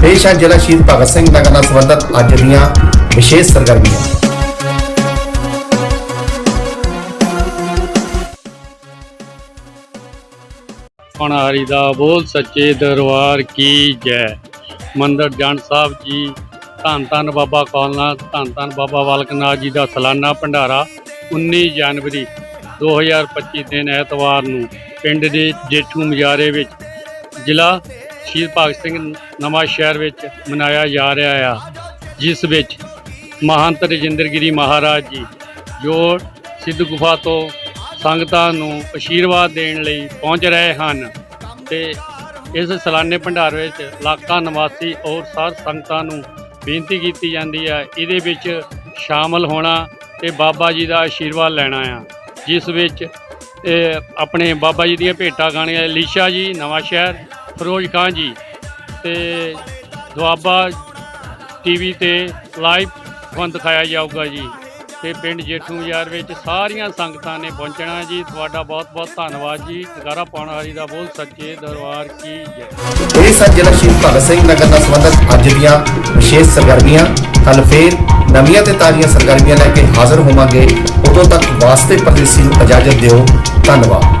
ਪੇਸ਼ ਹੈ ਜ਼ਿਲ੍ਹਾ ਸ਼ਹੀਦ ਭਗਤ ਸਿੰਘ ਨਗਰ ਨਾਲ ਸੰਬੰਧਿਤ ਅੱਜ ਦੀਆਂ ਵਿਸ਼ੇਸ਼ ਸਰਗਰਮੀਆਂ। ਪਣਾਰੀ ਦਾ ਬੋਲ ਸੱਚੇ ਦਰਬਾਰ ਕੀ ਜੈ। ਮੰਦਰ ਜਨ ਸਾਹਿਬ ਜੀ, ਧੰਨ ਧੰਨ ਬਾਬਾ ਕੌਲਨਾਥ, ਧੰਨ ਧੰਨ ਬਾਬਾ ਬਾਲਕਨਾਥ ਜੀ ਦਾ ਸਾਲਾਨਾ ਭੰਡਾਰਾ 19 ਜਨਵਰੀ 2025 ਦਿਨ ਐਤਵਾਰ ਨੂੰ ਪਿੰਡ ਦੇ ਜੇਠੂ ਮਜਾਰੇ ਵਿੱਚ ਜ਼ਿਲ੍ਹਾ ਸ਼ਹੀਦ ਭਗਤ ਸਿੰਘ ਨਵਾਂ ਸ਼ਹਿਰ ਵਿੱਚ ਮਨਾਇਆ ਜਾ ਰਿਹਾ ਆ, ਜਿਸ ਵਿੱਚ ਮਹੰਤ ਰਜਿੰਦਰਗਿਰੀ ਮਹਾਰਾਜ ਜੀ, ਜੋ ਸਿੱਧ ਗੁਫਾ ਤੋਂ ਸੰਗਤਾਂ ਨੂੰ ਅਸ਼ੀਰਵਾਦ ਦੇਣ ਲਈ ਪਹੁੰਚ ਰਹੇ ਹਨ ਤੇ ਇਸ ਸਾਲਾਨੇ ਭੰਡਾਰ ਵਿੱਚ ਲਾਕਾ ਨਿਵਾਸੀ ਔਰ ਸਾਧ ਸੰਗਤਾਂ ਨੂੰ ਬੇਨਤੀ ਕੀਤੀ ਜਾਂਦੀ ਹੈ ਇਹਦੇ ਵਿੱਚ ਸ਼ਾਮਲ ਹੋਣਾ ਤੇ ਬਾਬਾ ਜੀ ਦਾ ਆਸ਼ੀਰਵਾਦ ਲੈਣਾ ਆ, ਜਿਸ ਵਿੱਚ ਆਪਣੇ ਬਾਬਾ ਜੀ ਦੀਆਂ ਭੇਟਾਂ ਗਾਣੀਆਂ, ਲੀਸ਼ਾ ਜੀ, ਨਵਾਂ ਸ਼ਹਿਰ ਫਿਰੋਜ਼ ਖਾਨ ਜੀ ਤੇ ਦੁਆਬਾ ਟੀਵੀ ਤੇ ਲਾਈਵ ਤੁਹਾਨੂੰ ਦਿਖਾਇਆ ਜਾਊਗਾ ਜੀ। ਤੇ ਪਿੰਡ ਜੇਠੂ ਬਾਜ਼ਾਰ ਵਿੱਚ ਸਾਰੀਆਂ ਸੰਗਤਾਂ ਨੇ ਪਹੁੰਚਣਾ ਜੀ। ਤੁਹਾਡਾ ਬਹੁਤ ਬਹੁਤ ਧੰਨਵਾਦ ਜੀ। ਜਗਾਰਾ ਪਾਉਣ ਵਾਲੀ ਦਾ ਬਹੁਤ ਸੱਚੇ ਦਰਬਾਰ ਕੀ ਜੈ ਇਹ ਸਨ ਜ਼ਿਲ੍ਹਾ ਸ਼ਹੀਦ ਭਗਤ ਸਿੰਘ ਨਗਰ ਨਾਲ ਸੰਬੰਧਿਤ ਅੱਜ ਦੀਆਂ ਵਿਸ਼ੇਸ਼ ਸਰਗਰਮੀਆਂ ਕੱਲ ਫੇਰ ਨਵੀਆਂ ਤੇ ਤਾਜ਼ੀਆਂ ਸਰਗਰਮੀਆਂ ਲੈ ਕੇ ਹਾਜ਼ਰ ਹੋਵਾਂਗੇ। ਉਦੋਂ ਤੱਕ ਵਾਸਤੇ ਪਰਦੇਸੀ ਨੂੰ ਇਜਾਜ਼ਤ ਦਿਓ। ਧੰਨਵਾਦ।